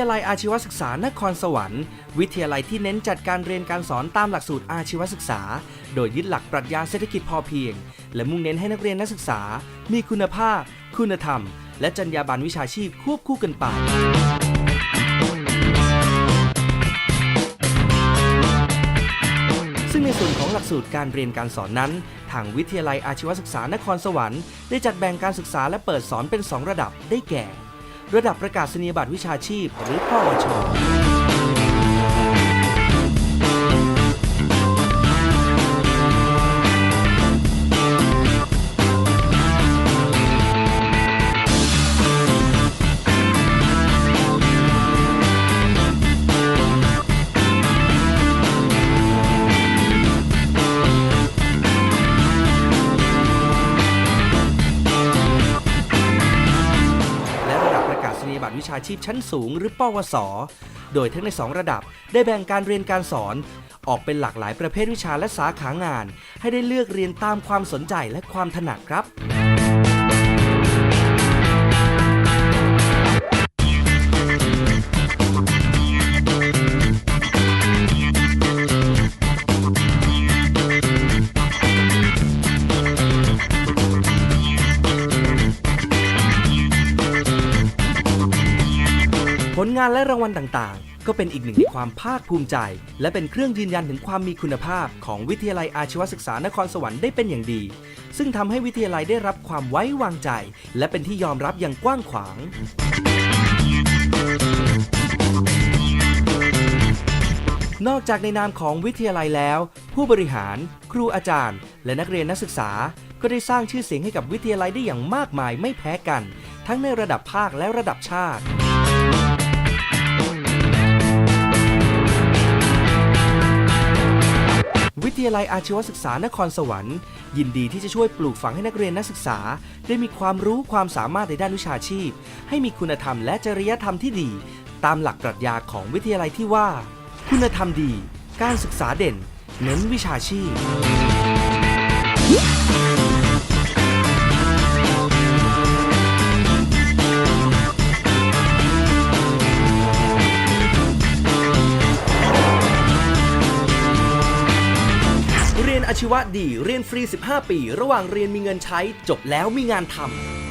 ยาลัยอาชีวศึกษานครสวรรค์ วิทยาลัยที่เน้นจัดการเรียนการสอนตามหลักสูตรอาชีวศึกษา โดยยึดหลักปรัชญาเศรษฐกิจพอเพียง และมุ่งเน้นให้นักเรียนนักศึกษา มีคุณภาพ คุณธรรม และจรรยาบรรณวิชาชีพควบคู่กันไปซึ่งในส่วนของหลักสูตรการเรียนการสอนนั้น ทางวิทยาลัยอาชีวศึกษานครสวรรค์ ได้จัดแบ่งการศึกษาและเปิดสอนเป็น 2 ระดับได้แก่ ระดับประกาศนียบัตรวิชาชีพหรือปวช วิชาชีพชั้นสูงหรือปวส โดยทั้งใน 2 ระดับได้แบ่งการเรียนการสอน ออกเป็นหลากหลายประเภทวิชาและสาขางาน ให้ได้เลือกเรียนตามความสนใจและความถนัดครับ ผลงานและรางวัลต่างๆ ก็เป็นอีกหนึ่งในความภาคภูมิใจ และเป็นเครื่องยืนยันถึงความมีคุณภาพของวิทยาลัยอาชีวศึกษานครสวรรค์ได้เป็นอย่างดี ซึ่งทำให้วิทยาลัยได้รับความไว้วางใจ และเป็นที่ยอมรับอย่างกว้างขวาง นอกจากในนามของวิทยาลัยแล้ว ผู้บริหาร ครูอาจารย์ และนักเรียนนักศึกษา ก็ได้สร้างชื่อเสียงให้กับวิทยาลัยได้อย่างมากมายไม่แพ้กัน ทั้งในระดับภาคและระดับชาติ ทยาลัยอาชีวศึกษานครสวรรค์ ยินดีที่จะช่วยปลูกฝังให้นักเรียนนักศึกษา ได้มีความรู้ความสามารถในด้านวิชาชีพ ให้มีคุณธรรมและจริยธรรมที่ดี ตามหลักปรัชญาของวิทยาลัยที่ว่า คุณธรรมดี การศึกษาเด่น เน้นวิชาชีพ อาชีวะดีเรียนฟรี 15 ปี ระหว่างเรียนมีเงินใช้ จบแล้วมีงานทำ